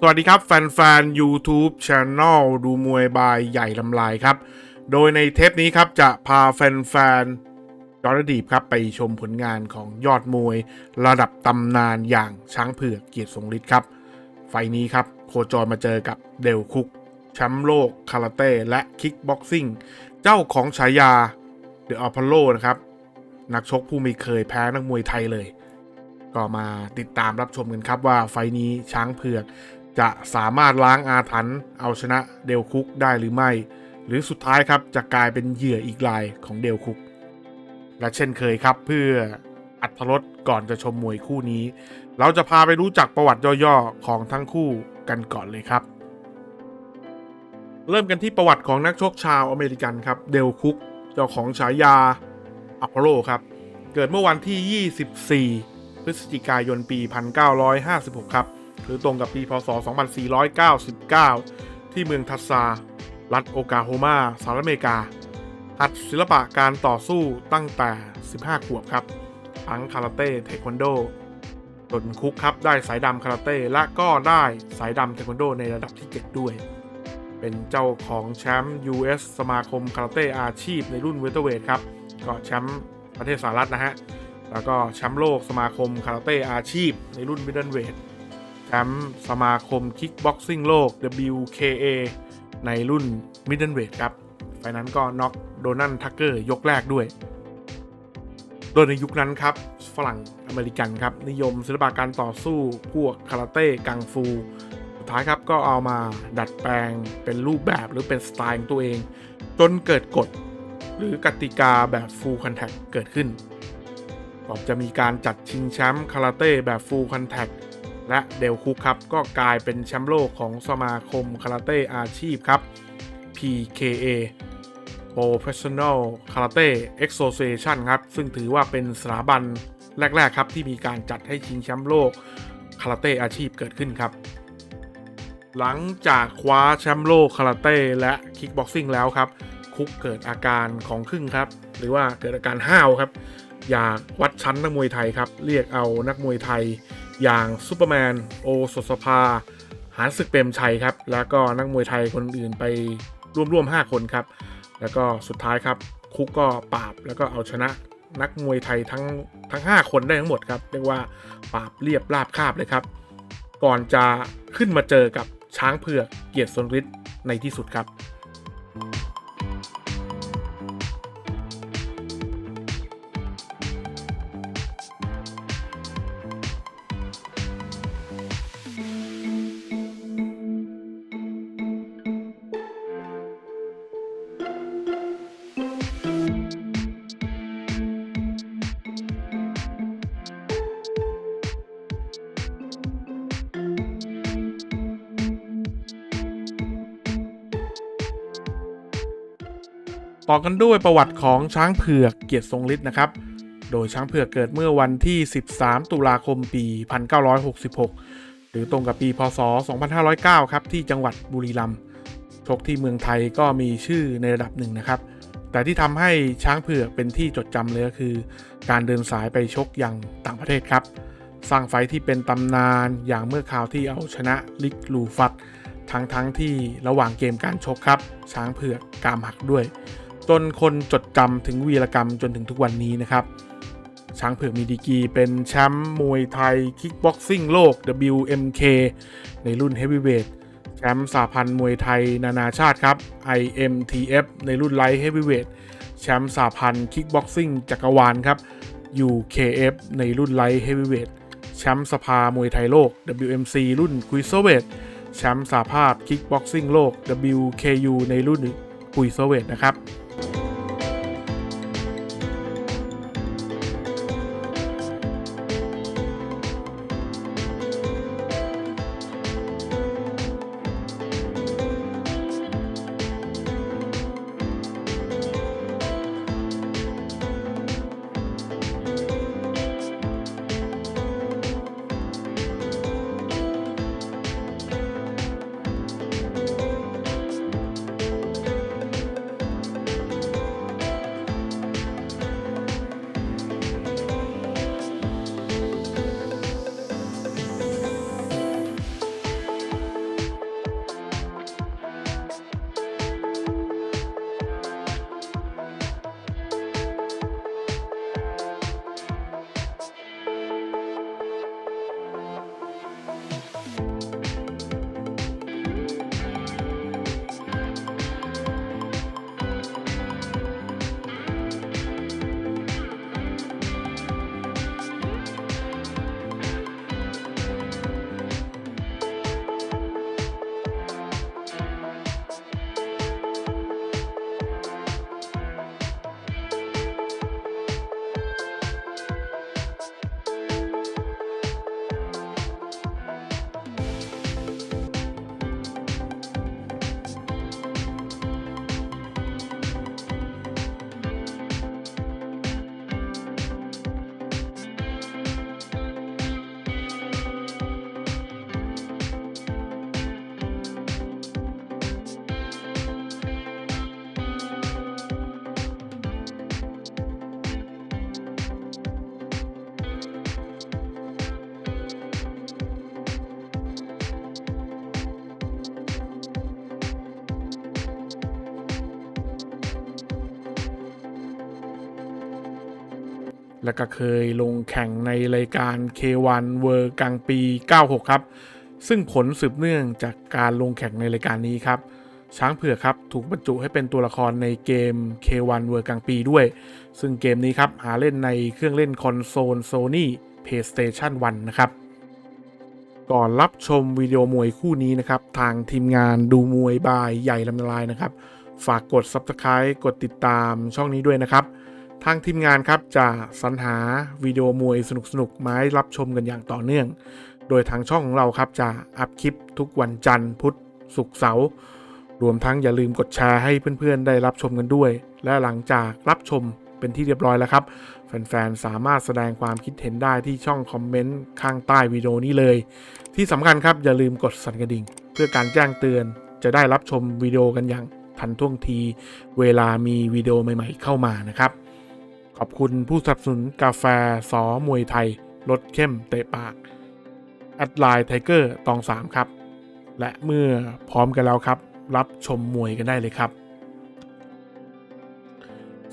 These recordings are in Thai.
สวัสดีครับ แฟนๆ YouTube Channel ดูมวยบายใหญ่ลำลายครับ โดยในเทปนี้ครับจะพาแฟนๆยอดดีบครับไปชมผลงานของยอดมวย ระดับตำนานอย่างช้างเผือกเกียรติทรงฤทธิ์ครับ ไฟนี้ครับโคจรมาเจอกับเดลคุกแชมป์โลกคาราเต้และคิกบ็อกซิ่งเจ้าของฉายาเดอะอพอลโลนะครับ นักชกผู้ไม่เคยแพ้นักมวยไทยเลยก็มาติดตามรับชมกันครับว่าไฟนี้ช้างเผือก จะสามารถล้างอาถรรพ์เอาชนะเดลคุกได้หรือไม่ หรือสุดท้ายครับจะกลายเป็นเหยื่ออีกรายของเดลคุก และเช่นเคยครับเพื่ออัธรสก่อนจะชมมวยคู่นี้ เราจะพาไปรู้จักประวัติย่อๆของทั้งคู่กันก่อนเลยครับ เริ่มกันที่ประวัติของนักชกชาวอเมริกันครับเดลคุกเจ้าของฉายาอพอลโลครับ เกิดเมื่อวันที่ 24 พฤศจิกายนปี 1956 ครับ หรือตรงกับปีพศ 2499 ที่เมืองทัสซา รัฐโอกาโฮมาสหรัฐอเมริกา หัดศิลปะการต่อสู้ตั้งแต่ 15 ขวบครับ ทั้งคาราเต้เทควันโดจนคุกครับได้สายดำคาราเต้และก็ได้สายดำเทควันโดในระดับที่ 7 ด้วย เป็นเจ้าของแชมป์ US สมาคมคาราเต้อาชีพในรุ่นเวเตอร์เวทครับก็แชมป์ประเทศสหรัฐนะฮะแล้วก็แชมป์โลกสมาคมคาราเต้อาชีพในรุ่นมิดเดิลเวท แชมป์สมาคมคิกบ็อกซิ่งโลก WKA ในรุ่นมิดเดิลเวทครับ ไฟนั้นก็น็อกโดนัลทักเกอร์ยกแรกด้วย โดยในยุคนั้นครับ ฝรั่งอเมริกันครับ นิยมศิลปะการต่อสู้ พวกคาราเต้ กังฟู สุดท้ายครับก็เอามาดัดแปลงเป็นรูปแบบหรือเป็นสไตล์ของตัวเอง จนเกิดกฎหรือกติกาแบบ Full Contact เกิดขึ้นก่อนจะมีการจัดชิงแชมป์คาราเต้แบบ Full Contact แและเดลคุกครับ ก็กลายเป็นแชมป์โลกของสมาคมคาราเต้อาชีพครับ PKA Professional Karate Association ครับ ซึ่งถือว่าเป็นสถาบันแรก ๆ ครับ ที่มีการจัดให้ชิงแชมป์โลกคาราเต้อาชีพเกิดขึ้นครับ หลังจากคว้าแชมป์โลกคาราเต้และคิกบ็อกซิ่งแล้วครับ คุกเกิดอาการของขึ้นครับ หรือว่าเกิดอาการห้าวครับ อยากวัดชั้นนักมวยไทยครับ เรียกเอานักมวยไทย อย่างซูเปอร์แมน โอสถสภา หานศึกเปรมชัยครับ แล้วก็นักมวยไทยคนอื่นไปร่วมๆ 5 คนครับ แล้วก็สุดท้ายครับ คุกก็ปราบแล้วก็เอาชนะนักมวยไทยทั้งทั้ง 5 คนได้ทั้งหมดครับ เรียกว่าปราบเรียบราบคาบเลยครับ ก่อนจะขึ้นมาเจอกับช้างเผือกเกียรติสนฤทธิ์ในที่สุดครับ ต่อกันด้วยประวัติของช้างเผือกเกียรติทรงฤทธิ์นะครับ โดยช้างเผือกเกิดเมื่อวันที่ 13 ตุลาคมปี 1966 หรือตรงกับปี พศ 2509 ครับ ที่จังหวัดบุรีรัมย์ชกที่เมืองไทยก็มีชื่อในระดับหนึ่งนะครับ แต่ที่ทำให้ช้างเผือกเป็นที่จดจำเลยก็คือ การเดินสายไปชกอย่างต่างประเทศครับ สร้างไฟที่เป็นตำนานอย่างเมื่อคราวที่เอาชนะลิกลูฟัตทั้งทั้งที่ระหว่างเกมการชกครับ ช้างเผือกกามหักด้วย จนคนจดจำถึงวีรกรรมจนถึงทุกวันนี้นะครับ ช้างเผือกมีดีกีเป็นแชมป์มวยไทยคิกบ็อกซิ่งโลก WMK ในรุ่นเฮฟวีเวทแชมป์สาพันธ์มวยไทยนานาชาติครับ IMTF ในรุ่นไลท์เฮฟวีเวทแชมป์สาพันธ์คิกบ็อกซิ่งจักรวาลครับ UKF ในรุ่นไลท์เฮฟวีเวทแชมป์สภามวยไทยโลก WMC รุ่นคุยเซเวทแชมป์สาภาพคิกบ็อกซิ่งโลก WKU ในรุ่นคุยเซเวทนะครับ แล้วก็เคยลงแข่งในรายการ K1 เวอร์กลางปี 96 ครับ ซึ่งผลสืบเนื่องจากการลงแข่งในรายการนี้ครับ ช้างเผือกครับถูกบรรจุให้เป็นตัวละครในเกม K1 เวอร์กลางปีด้วย ซึ่งเกมนี้ครับหาเล่นในเครื่องเล่นคอนโซล Sony PlayStation 1 นะครับ ก่อนรับชมวิดีโอมวยคู่นี้นะครับ ทางทีมงานดูมวยบายใหญ่ลำลายนะครับ ฝากกด Subscribe กดติดตามช่องนี้ด้วยนะครับ ทางทีมงานครับจะสรรหาวิดีโอมวยสนุกๆมาให้รับชมกันอย่างต่อเนื่อง โดยทางช่องของเราครับจะอัพคลิปทุกวันจันทร์ พุธศุกร์เสาร์รวมทั้งอย่าลืมกดแชร์ให้เพื่อนๆ ได้รับชมกันด้วย และหลังจากรับชมเป็นที่เรียบร้อยแล้วครับ แฟนๆ สามารถแสดงความคิดเห็นได้ที่ช่องคอมเมนต์ข้างใต้วิดีโอนี้เลย ที่สำคัญครับอย่าลืมกดสั่นกระดิ่ง เพื่อการแจ้งเตือนจะได้รับชมวิดีโอกันอย่างทันท่วงที เวลามีวิดีโอใหม่ ๆ เข้ามานะครับ ขอบคุณผู้สนับสนุนกาแฟสอมวยไทยรสเข้มเตะปากแอดไลน์ไทเกอร์ตอง3ครับ และเมื่อพร้อมกันแล้วครับ รับชมมวยกันได้เลยครับ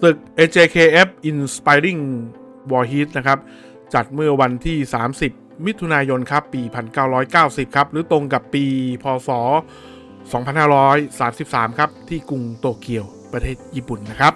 ศึก AJKF Inspiring War Heat นะครับ จัดเมื่อวันที่ 30 มิถุนายนครับ ปี 1990 ครับ หรือตรงกับปีพศ 2533 ครับ ที่กรุงโตเกียวประเทศญี่ปุ่นนะครับ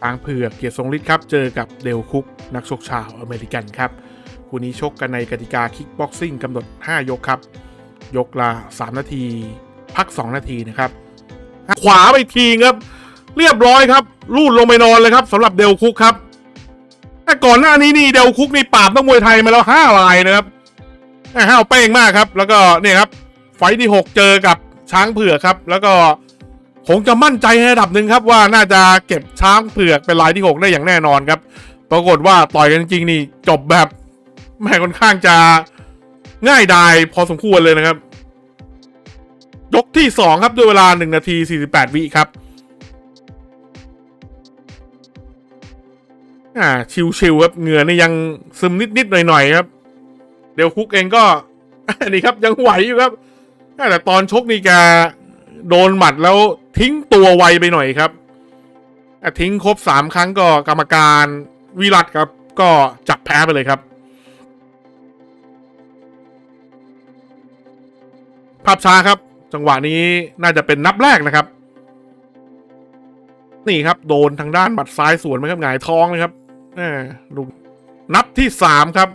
ช้างเผือกเกียรติทรงฤทธิ์ครับ เจอกับเดลคุก นักชกชาวอเมริกันครับ คู่นี้ชกกันในกติกาคิกบ็อกซิ่งกำหนด 5 ยกครับ ยกละ 3 นาที พัก 2 นาทีนะครับ ขวาไปทีครับ เรียบร้อยครับ ลูดลงไปนอนเลยครับสำหรับเดลคุกครับแต่ก่อนหน้านี้นี่เดลคุกนี่ปราบนักมวยไทยมาแล้วห้าลายนะครับห้าวเป้งมากครับ แล้วก็เนี่ยครับ ไฟท์ที่หกเจอกับช้างเผือกครับ แล้วก็ คงจะมั่นใจในระดับหนึ่งครับว่าน่าจะเก็บช้างเผือกเป็นรายที่หกได้อย่างแน่นอนครับ ปรากฏว่าต่อยกันจริงนี่จบแบบแม่ค่อนข้างจะง่ายดายพอสมควรเลยนะครับ ยกที่สองครับด้วยเวลาหนึ่งนาทีสี่สิบแปดวิครับอ่าชิวๆครับเหงื่อนี่ยังซึมนิดๆหน่อยๆครับ เดี๋ยวคุกเองก็นนี้ครับยังไหวอยู่ครับแต่ตอนชกนี่แก โดนหมัดแล้วทิ้งตัวไวไปหน่อยครับทิ้งครบสามครั้งก็กรรมการวิรัตครับ ก็จับแพ้ไปเลยครับ ภาพช้าครับ จังหวะนี้น่าจะเป็นนับแรกนะครับ นี่ครับ โดนทางด้านหมัดซ้ายสวนไหมครับหงายท้องเลยครับอ่ลูกนับที่สามครับ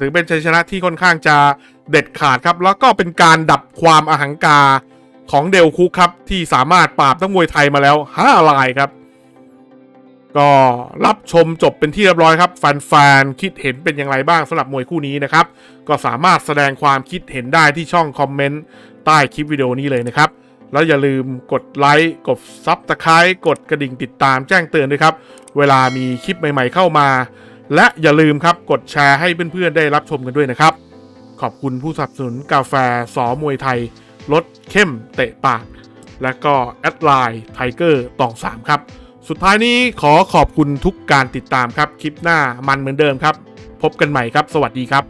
ถือเป็นชัยชนะที่ค่อนข้างจะเด็ดขาดครับ แล้วก็เป็นการดับความอหังกาของเดลคุกครับที่สามารถปราบนักมวยไทยมาแล้วห้ารายครับ ก็รับชมจบเป็นที่เรียบร้อยครับแฟนๆคิดเห็นเป็นอย่างไรบ้างสำหรับมวยคู่นี้นะครับ ก็สามารถแสดงความคิดเห็นได้ที่ช่องคอมเมนต์ใต้คลิปวิดีโอนี้เลยนะครับ แล้วอย่าลืมกดไลค์กดซับสไครต์กดกระดิ่งติดตามแจ้งเตือนด้วยครับ เวลามีคลิปใหม่ ๆ เข้ามา และอย่าลืมครับกดแชร์ให้เพื่อนๆได้รับชมกันด้วยนะครับ ขอบคุณผู้สนับสนุนกาแฟสอมวยไทยรสเข้มเตะปาก และก็แอดไลน์ไทเกอร์ตองสามครับ สุดท้ายนี้ขอขอบคุณทุกการติดตามครับ คลิปหน้ามันเหมือนเดิมครับ พบกันใหม่ครับ สวัสดีครับ